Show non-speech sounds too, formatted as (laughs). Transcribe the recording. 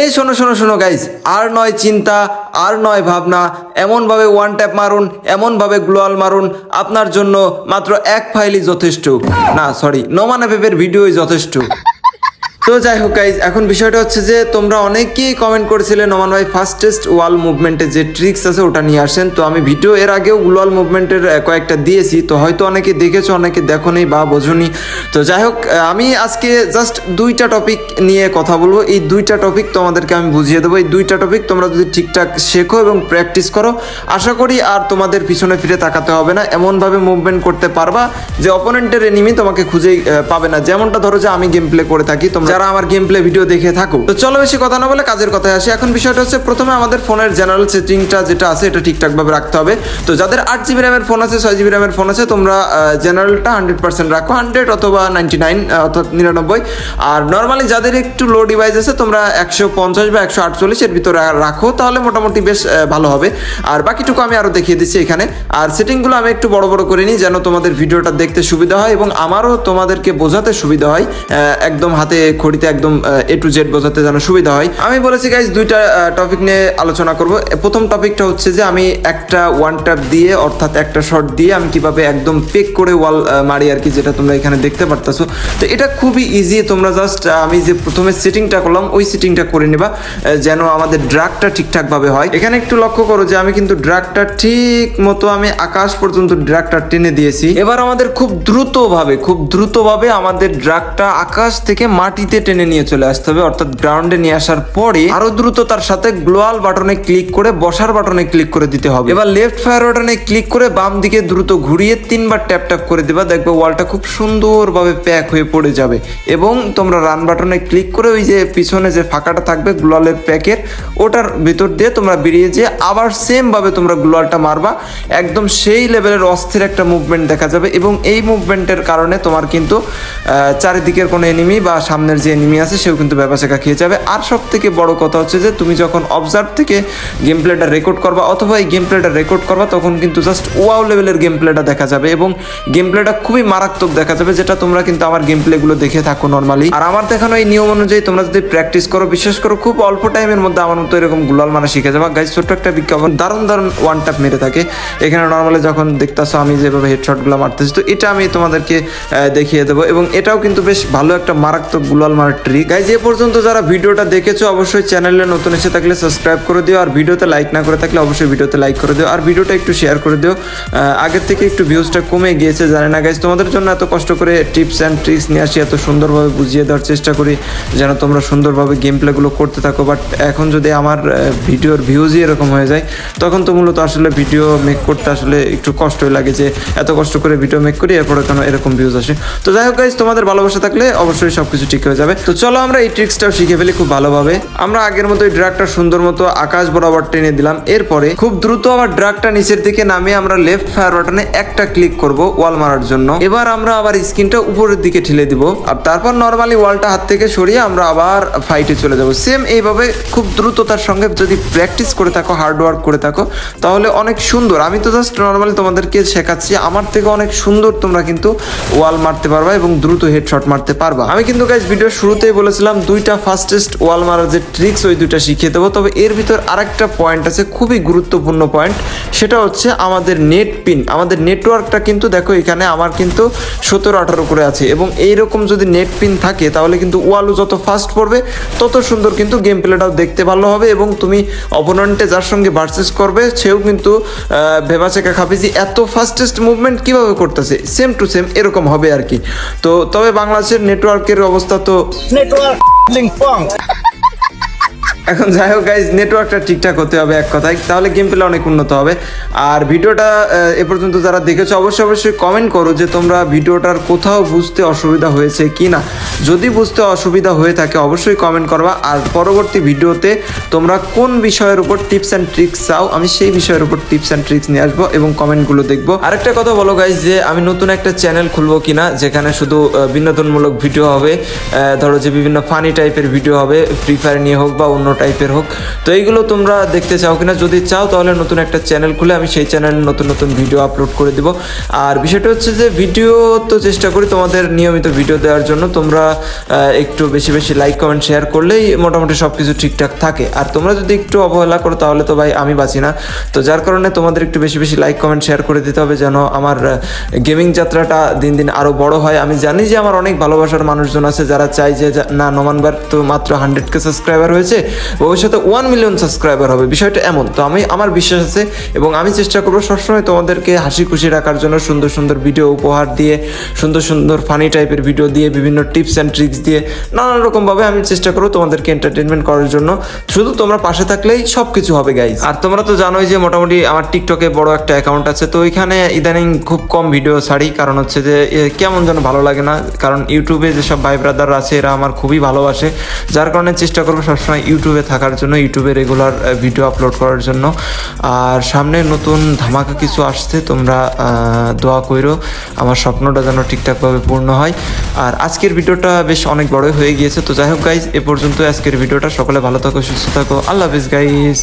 এই শোনো শোনো শোনো গাইজ আর নয় চিন্তা, আর নয় ভাবনা, এমনভাবে ওয়ান ট্যাপ মারুন, এমনভাবে গ্লোয়াল মারুন, আপনার জন্য মাত্র এক ফাইলই যথেষ্ট। না সরি নোমান পেপের ভিডিওই যথেষ্ট। তো যাই হোক গাইজ এখন বিষয়টা হচ্ছে যে তোমরা অনেকেই কমেন্ট করেছিলে, নমান ভাই ফাস্টেস্ট ওয়াল মুভমেন্টের যে ট্রিক্স আছে ওটা নিয়ে আসেন। তো আমি ভিডিও এর আগেও ওয়াল মুভমেন্টের কয়েকটা দিয়েছি। তো হয়তো অনেকে দেখেছ, অনেকে দেখোনি বা বোঝনি। তো যাই হোক আমি আজকে জাস্ট দুইটা টপিক নিয়ে কথা বলব। এই দুইটা টপিক তোমাদেরকে আমি বুঝিয়ে দেবো। এই দুইটা টপিক তোমরা যদি ঠিকঠাক শেখো এবং প্র্যাকটিস করো, আশা করি আর তোমাদের পিছনে ফিরে তাকাতে হবে না। এমনভাবে মুভমেন্ট করতে পারবা যে অপোনেন্টের এনিমি তোমাকে খুঁজেই পাবে না। যেমনটা ধরো যে আমি গেম প্লে করে থাকি, তোমরা যারা আমার গেম প্লে ভিডিও দেখে থাকো। তো চলো বেশি কথা না বলে কাজের কথায় আসি। এখন বিষয়টা হচ্ছে প্রথমে আমাদের ফোনের জেনারেল সেটিংটা যেটা আছে, এটা ঠিকঠাকভাবে রাখতে হবে। তো যাদের আট জিবি র্যামের ফোন আছে, ছয় জিবি র্যামের ফোন আছে, তোমরা জেনারেলটা হান্ড্রেড পার্সেন্ট রাখো। হান্ড্রেড অথবা নাইনটি নাইন অর্থাৎ নিরানব্বই। আর নর্মালি যাদের একটু লো ডিভাইস আছে, তোমরা একশো পঞ্চাশ বা একশো আটচল্লিশ এর ভিতরে রাখো, তাহলে মোটামুটি বেশ ভালো হবে। আর বাকিটুকু আমি আরও দেখিয়ে দিচ্ছি এখানে। আর সেটিংগুলো আমি একটু বড় বড় করে নিই, যেন তোমাদের ভিডিওটা দেখতে সুবিধা হয় এবং আমারও তোমাদেরকে বোঝাতে সুবিধা হয় একদম হাতে খড়িতে একদম এ টু জেড বোঝাতে যেন সুবিধা হয়। আমি বলেছি গাইজ দুইটা টপিক নিয়ে আলোচনা করব। প্রথম টপিকটা হচ্ছে যে, আমি একটা ওয়ান ট্যাপ দিয়ে, অর্থাৎ একটা শট দিয়ে, আমি কীভাবে একদম পেক করে ওয়াল মারি আর কি, যেটা তোমরা এখানে দেখতে পারতেছো। তো এটা খুবই ইজি তোমরা জাস্ট আমি যে প্রথমে সিটিংটা করলাম, ওই সিটিংটা করে নিবা যেন আমাদের ড্রাগটা ঠিকঠাকভাবে হয়। এখানে একটু লক্ষ্য করো যে, আমি কিন্তু ড্রাগটা ঠিক মতো আমি আকাশ পর্যন্ত ড্রাগটা টেনে দিয়েছি। এবার আমাদের খুব দ্রুতভাবে খুব দ্রুতভাবে আমাদের ড্রাগটা আকাশ থেকে মাটিতে টেনে নিয়ে চলে আসতে হবে। অর্থাৎ গ্রাউন্ডে নিয়ে আসার পরে আরও দ্রুত তার সাথে গ্লোয়াল বাটনে ক্লিক করে, বসার বাটনে ক্লিক করে দিতে হবে। এবার লেফট ফায়ার বাটনে ক্লিক করে বাম দিকে দ্রুত ঘুরিয়ে তিনবার ট্যাপ ট্যাপ করে দেবা। দেখবে ওয়ালটা খুব সুন্দরভাবে প্যাক হয়ে পড়ে যাবে। এবং তোমরা রান বাটনে ক্লিক করে ওই যে পিছনে যে ফাঁকাটা থাকবে গ্লোয়ালের প্যাকের ওটার ভিতর দিয়ে তোমরা বেরিয়ে যেয়ে আবার সেম ভাবে তোমরা গ্লোয়ালটা মারবা। একদম সেই লেভেলের অস্থির একটা মুভমেন্ট দেখা যাবে। এবং এই মুভমেন্টের কারণে তোমার কিন্তু চারিদিকের কোনো এনিমি বা সামনের যে এনিমি আছে, সেও কিন্তু ব্যাপাচাকা খেয়ে যাবে। আর সব থেকে বড় কথা হচ্ছে যে, তুমি যখন অবজার্ভ থেকে গেম প্লেটা রেকর্ড করবা অথবা এই গেম প্লেটা রেকর্ড করবা, তখন কিন্তু জাস্ট ওয়াও লেভেলের গেম প্লেটা দেখা যাবে এবং গেম প্লেটা খুবই মারাত্মক দেখা যাবে, যেটা তোমরা কিন্তু আমার গেম প্লেগুলো দেখে থাকো নর্মালি আর আমার দেখানো এই নিয়ম অনুযায়ী তোমরা যদি প্র্যাকটিস করো বিশেষ করে, খুব অল্প টাইমের মধ্যে আমার মতো এরকম গুলাল মারা শিখে যাবা। গাইজ ছোট্ট একটা বিজ্ঞাপন, দারুণ দারুণ ওয়ান ট্যাপ মেরে থাকে। এখানে নর্মালি যখন দেখতাছো আমি যেভাবে হেডশটগুলো মারতেছি, তো এটা আমি তোমাদেরকে দেখিয়ে দেবো এবং এটাও কিন্তু বেশ ভালো একটা মারাত্মক গুলাল মারার ট্রিক গাইজ এ পর্যন্ত যারা ভিডিওটা দেখেছ, অবশ্যই চ্যানেলে নতুন এসে থাকলে সাবস্ক্রাইব করে দিও, আর ভিডিওতে লাইক না করে থাকলে অবশ্যই ভিডিওতে লাইক করে দিও, আর ভিডিওটা একটু শেয়ার করে দিও। আগের থেকে একটু ভিউজটা কমে গিয়েছে, জানে না গাইজ তোমাদের জন্য এত কষ্ট করে টিপস অ্যান্ড ট্রিক্স নিয়ে আসি, এত সুন্দরভাবে বুঝিয়ে দেওয়ার চেষ্টা করি, যেন তোমরা সুন্দরভাবে গেম প্লেগুলো করতে থাকো। বাট এখন যদি আমার ভিডিওর ভিউজই এরকম হয়ে যায়, তখন তো মূলত আসলে ভিডিও মেক করতে আসলে একটু কষ্টই লাগে যে এত কষ্ট করে ভিডিও মেক করি, এরপরে কেন এরকম ভিউজ আসে। তো যাই হোক গাইজ তোমাদের ভালোবাসা থাকলে অবশ্যই সব কিছু ঠিক হয়ে যাবে। তো চলো আমরা এই ট্রিক্সটাও শিখে ফেলি খুব ভালোভাবে। আমরা আগের মতো এই ড্রাগটা সুন্দর মতো আকাশ বরাবর টেনে দিলাম। এরপরে খুব দ্রুত আবার ড্রাগটা নিচের দিকে নামিয়ে আমরা লেফট ফায়ার বাটনে একটা ক্লিক করব ওয়াল মারার জন্য। এবার আমরা আবার স্ক্রিনটা উপরের দিকে ঠেলে দিব। আর তারপর নর্মালি ওয়ালটা হাত থেকে সরিয়ে আমরা আবার ফাইটে চলে যাব। সেম এইভাবে খুব দ্রুততার সঙ্গে যদি প্র্যাকটিস করে থাকো হার্ড ওয়ার্ক করে থাকো, তাহলে অনেক সুন্দর। আমি তো জাস্ট নর্মালি তোমাদেরকে শেখাচ্ছি, আমার থেকে অনেক সুন্দর তোমরা কিন্তু ওয়াল মারতে পারবা এবং দ্রুত হেডশট মারতে পারবা। আমি কিন্তু গাইজ ভিডিও শুরুতেই বলেছিলাম দুইটা ফাস্টেস্ট ওয়াল মারার যে ট্রিক্স ওই দুইটা শিখিয়ে দেবো। তবে এর ভিতর আরেকটা পয়েন্ট আছে, খুবই গুরুত্বপূর্ণ পয়েন্ট সেটা হচ্ছে আমাদের নেট পিন আমাদের নেটওয়ার্কটা কিন্তু দেখো, এখানে আমার কিন্তু সতেরো, আঠারো করে আছে। এবং এইরকম যদি নেট পিন থাকে, তাহলে কিন্তু ওয়ালও যত ফাস্ট পড়বে, তত সুন্দর কিন্তু গেম প্লেটাও দেখতে ভালো হবে এবং তুমি অপোনেন্টে যার সঙ্গে ভার্সেস করবে, সেও কিন্তু ভেবাচেকা খাবে যে এত ফাস্টেস্ট মুভমেন্ট কীভাবে করতেছে। সেম টু সেম এরকম হবে আর কি। তো তবে বাংলাদেশের নেটওয়ার্কের অবস্থা তো to Link Punk. (laughs) এখন যাই হোক গাইজ নেটওয়ার্কটা ঠিকঠাক হতে হবে এক কথায়। তাহলে গেম প্লে অনেক উন্নত হবে। আর ভিডিওটা এ পর্যন্ত যারা দেখেছ, অবশ্যই অবশ্যই কমেন্ট করো যে তোমরা ভিডিওটার কোথাও বুঝতে অসুবিধা হয়েছে কি না যদি বুঝতে অসুবিধা হয়ে থাকে, অবশ্যই কমেন্ট করবা। আর পরবর্তী ভিডিওতে তোমরা কোন বিষয়ের উপর টিপস অ্যান্ড ট্রিক্স চাও, আমি সেই বিষয়ের উপর টিপস অ্যান্ড ট্রিক্স নিয়ে আসব এবং কমেন্টগুলো দেখব। আরেকটা কথা বলো গাইজ যে আমি নতুন একটা চ্যানেল খুলবো কিনা, যেখানে শুধু বিনোদনমূলক ভিডিও হবে ধরো যে বিভিন্ন ফানি টাইপের ভিডিও হবে ফ্রি ফায়ার নিয়ে হোক বা অন্য টাইপের হোক। তো এইগুলো তোমরা দেখতে চাও কিনা, যদি চাও তাহলে নতুন একটা চ্যানেল খুলে আমি সেই চ্যানেলে নতুন নতুন ভিডিও আপলোড করে দিব। আর বিষয়টা হচ্ছে যে ভিডিও তো চেষ্টা করি তোমাদের নিয়মিত ভিডিও দেওয়ার জন্য। তোমরা একটু বেশি বেশি লাইক কমেন্ট শেয়ার করলেই মোটামুটি সব কিছু ঠিকঠাক থাকে। আর তোমরা যদি একটু অবহেলা করো তাহলে তো ভাই আমি বাঁচি না। তো যার কারণে তোমাদের একটু বেশি বেশি লাইক কমেন্ট শেয়ার করে দিতে হবে যেন আমার গেমিং যাত্রাটা দিন দিন আরও বড় হয়। আমি জানি যে আমার অনেক ভালোবাসার মানুষজন আছে যারা চাই যে না নমানবার তো মাত্র হান্ড্রেড কে সাবস্ক্রাইবার হয়েছে। ভবিষ্যতে ওয়ান মিলিয়ন সাবস্ক্রাইবার হবে। বিষয়টা এমন। তো আমি, আমার বিশ্বাস আছে এবং আমি চেষ্টা করব সবসময় তোমাদেরকে হাসি খুশি রাখার জন্য সুন্দর সুন্দর ভিডিও উপহার দিয়ে, সুন্দর সুন্দর ফানি টাইপের ভিডিও দিয়ে, বিভিন্ন টিপস অ্যান্ড ট্রিক্স দিয়ে, নানান রকমভাবে আমি চেষ্টা করব তোমাদেরকে এন্টারটেনমেন্ট করার জন্য। শুধু তোমরা পাশে থাকলেই সব কিছু হবে গাইজ আর তোমরা তো জানোই যে মোটামুটি আমার টিকটকে বড় একটা অ্যাকাউন্ট আছে। তো ওইখানে ইদানিং খুব কম ভিডিও ছাড়ি। কারণ হচ্ছে যে কেমন যেন ভালো লাগে না। কারণ ইউটিউবে যেসব ভাই ব্রাদার আছে, এরা আমার খুবই ভালোবাসে। যার কারণে চেষ্টা করব সবসময় ইউটিউবে থাকার জন্য ইউটিউবে রেগুলার ভিডিও আপলোড করার জন্য। আর সামনে নতুন ধামাকা কিছু আসছে, তোমরা দোয়া করো আমার স্বপ্নটা যেন ঠিকঠাকভাবে পূর্ণ হয়। আর আজকের ভিডিওটা বেশ অনেক বড় হয়ে গিয়েছে। তো যাই হোক গাইজ এ পর্যন্ত আজকের ভিডিওটা। সকলে ভালো থাকো, সুস্থ থাকো। আল্লাহ হাফিজ গাইজ